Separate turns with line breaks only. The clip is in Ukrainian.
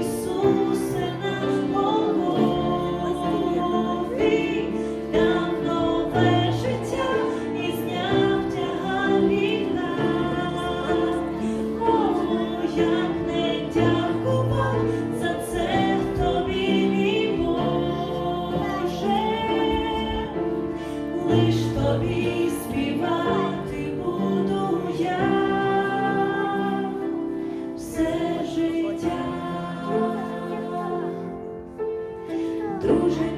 Ісусе наш Бог, Ти друже.